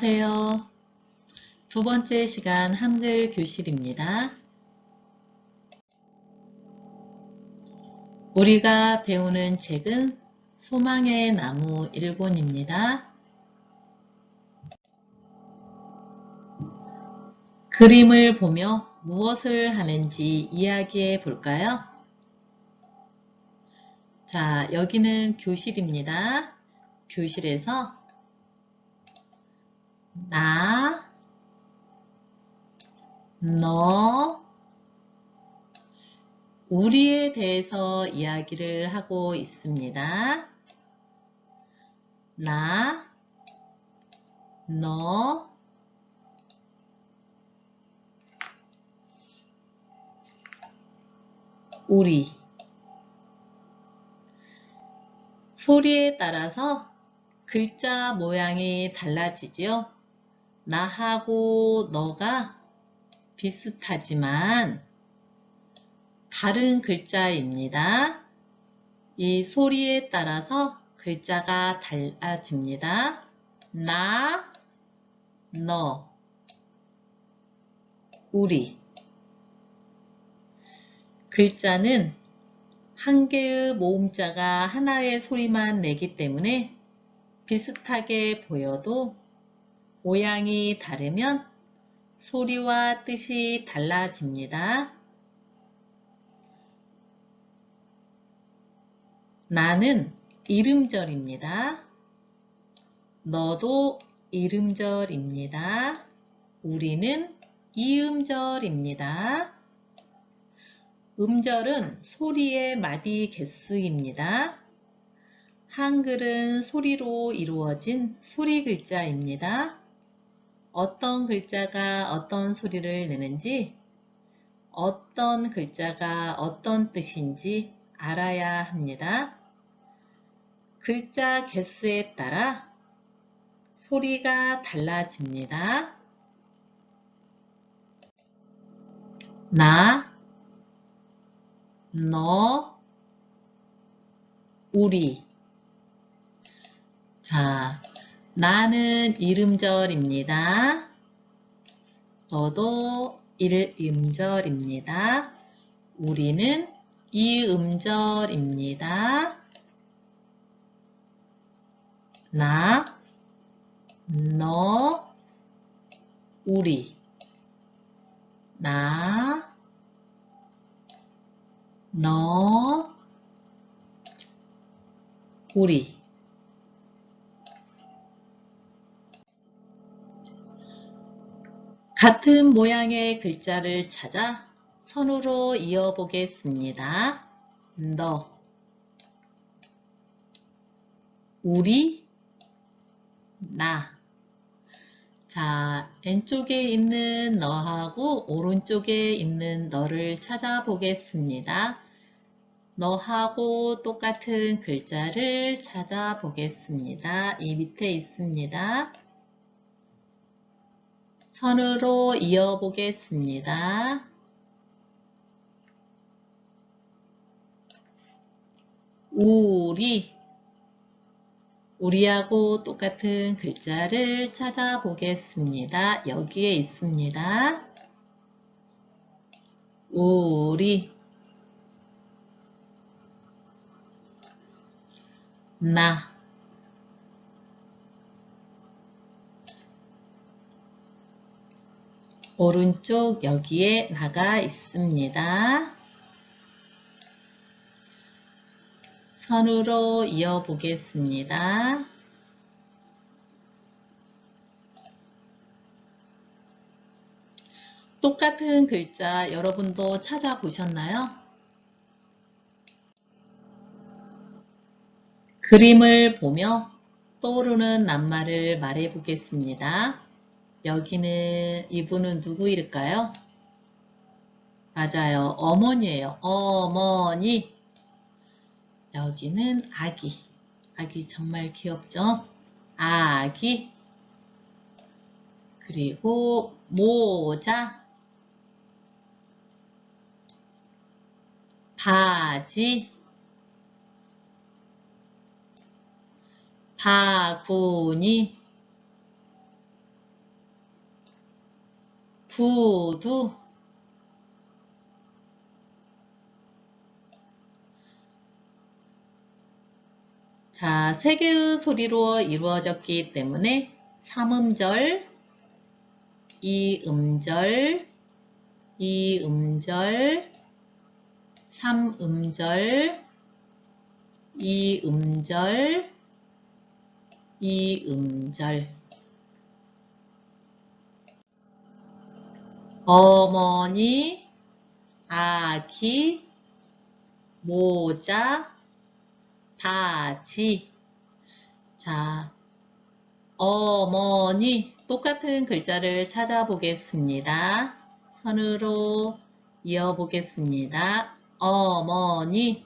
안녕하세요. 두 번째 시간 한글 교실입니다. 우리가 배우는 책은 소망의 나무 1권입니다. 그림을 보며 무엇을 하는지 이야기해 볼까요? 자, 여기는 교실입니다. 교실에서 나, 너, 우리에 대해서 이야기를 하고 있습니다. 나, 너, 우리. 소리에 따라서 글자 모양이 달라지죠. 나하고 너가 비슷하지만 다른 글자입니다. 이 소리에 따라서 글자가 달라집니다. 나, 너, 우리. 글자는 한 개의 모음자가 하나의 소리만 내기 때문에 비슷하게 보여도 모양이 다르면 소리와 뜻이 달라집니다. 나는 이름절입니다. 너도 이름절입니다. 우리는 이음절입니다. 음절은 소리의 마디 개수입니다. 한글은 소리로 이루어진 소리 글자입니다. 어떤 글자가 어떤 소리를 내는지, 어떤 글자가 어떤 뜻인지 알아야 합니다. 글자 개수에 따라 소리가 달라집니다. 나, 너, 우리. 자, 나는 이름절입니다. 너도 이름절입니다. 우리는 이음절입니다. 나, 너, 우리. 나, 너, 우리. 같은 모양의 글자를 찾아 선으로 이어보겠습니다. 너, 우리, 나. 자, 왼쪽에 있는 너하고 오른쪽에 있는 너를 찾아보겠습니다. 너하고 똑같은 글자를 찾아보겠습니다. 이 밑에 있습니다. 선으로 이어보겠습니다. 우리 우리하고 똑같은 글자를 찾아보겠습니다. 여기에 있습니다. 우리 나 오른쪽 여기에 나가 있습니다. 선으로 이어 보겠습니다. 똑같은 글자 여러분도 찾아보셨나요? 그림을 보며 떠오르는 낱말을 말해 보겠습니다. 여기는 이분은 누구일까요? 맞아요. 어머니예요. 어머니. 여기는 아기. 아기 정말 귀엽죠? 아기. 그리고 모자. 바지. 바구니. 구두 자, 세 개의 소리로 이루어졌기 때문에 삼음절, 이음절, 이음절, 삼음절, 이음절, 이음절. 어머니, 아기, 모자, 바지. 자, 어머니 똑같은 글자를 찾아보겠습니다. 선으로 이어보겠습니다. 어머니,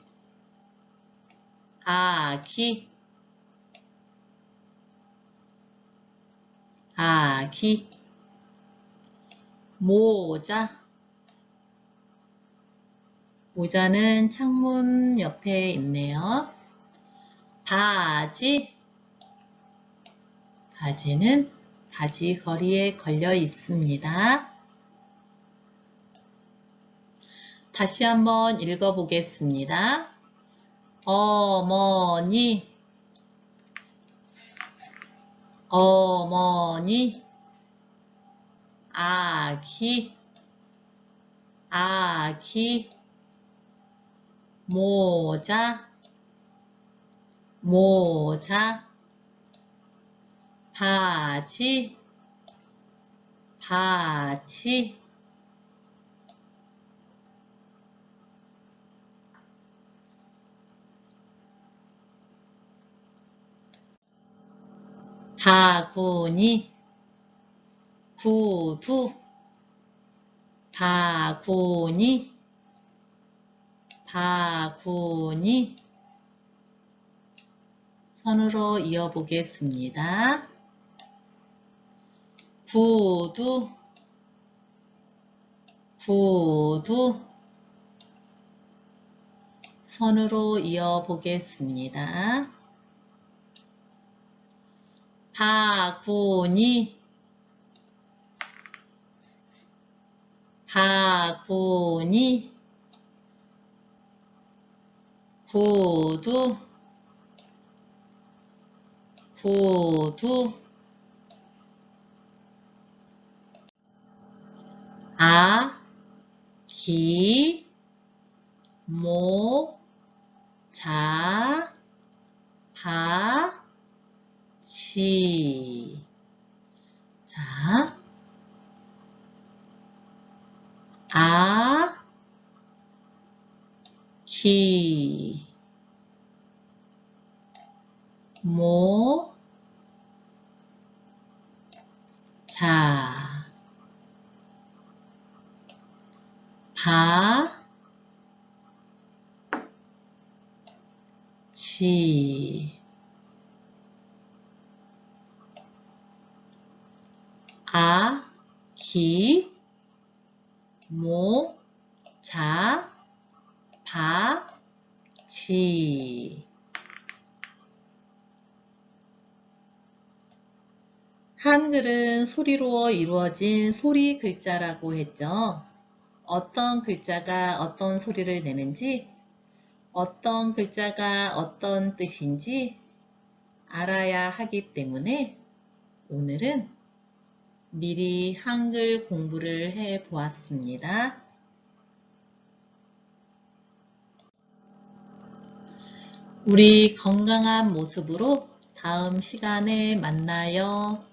아기, 아기, 모자. 모자는 창문 옆에 있네요. 바지. 바지는 바지 거리에 걸려 있습니다. 다시 한번 읽어보겠습니다. 어머니, 어머니, 아기, 아기, 모자, 모자, 바지, 바지, 바구니, 구두, 바구니, 바구니, 선으로 이어보겠습니다. 구두, 구두, 선으로 이어보겠습니다. 바구니, 바구니, 구두, 구두, 아, 기, 모, 자, 바, 지. 자, 아, 기, 모, 자, 바, 지. 아, 기, 모, 자, 바, 지. 한글은 소리로 이루어진 소리 글자라고 했죠. 어떤 글자가 어떤 소리를 내는지, 어떤 글자가 어떤 뜻인지 알아야 하기 때문에 오늘은 미리 한글 공부를 해 보았습니다. 우리 건강한 모습으로 다음 시간에 만나요.